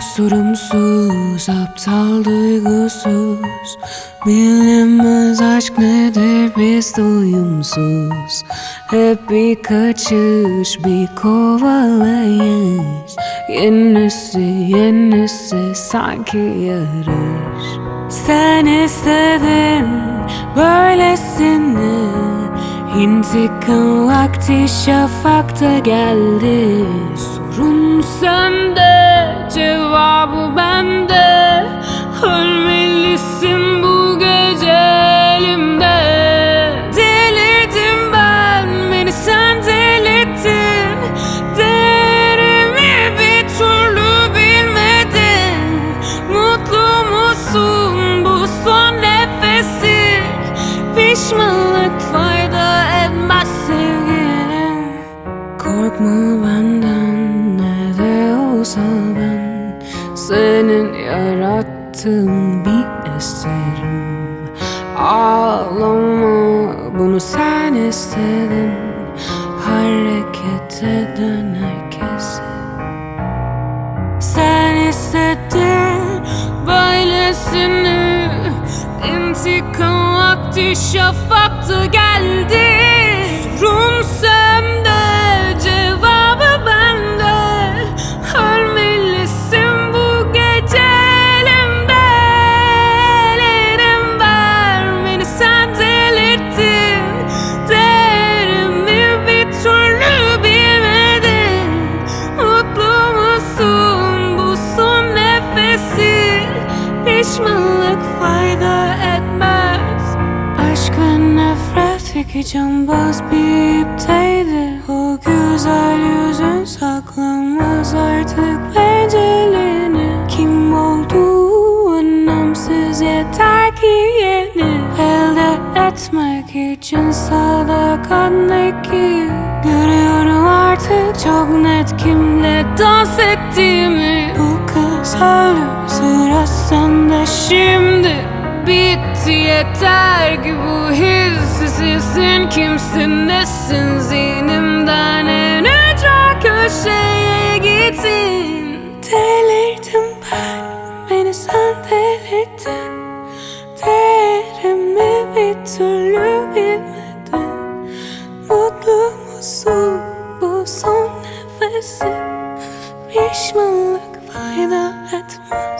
sorumsuz, aptal duygusuz. Bilemez aşk nedir biz duyumsuz Hep bir kaçış, bir kovalayış. Yenisi, yenisi sanki yarış. Sen istedin böylesini İntikam vakti şafakta geldi. Sorun sende, cevabı bende. Ölmelisin bu gece elimde. Delirdim ben, beni sen delirttin. Değerimi bir türlü bilmedin. Mutlu musun bu son nefesi? Pişmanlık fayda etmez sevgilim. Korkma benden olsa ben Senin yarattığın bir eserim. Ağlama bunu sen istedin. Hareket eden herkese sen istedin böylesini. İntikam vakti şafakta geldi Pişmanlık fayda etmez. Aşk ve nefret iki cambaz bir ipteydi O güzel yüzün saklanmaz artık becelini Kim olduğu önemsiz yeter ki yeni. Elde etmek için sadakat ne ki. Görüyorum artık çok net kimle dans ettiğimi ölür sıra sende şimdi Bitti yeter ki bu hissizsin Kimsin nesin? Zihnimden en ücra köşeye gittin. Delirdim ben beni sen delirdin. Değerimi bir türlü bilmedin Mutlu musun? Bu son nefesi Pişmanlık fayda etmez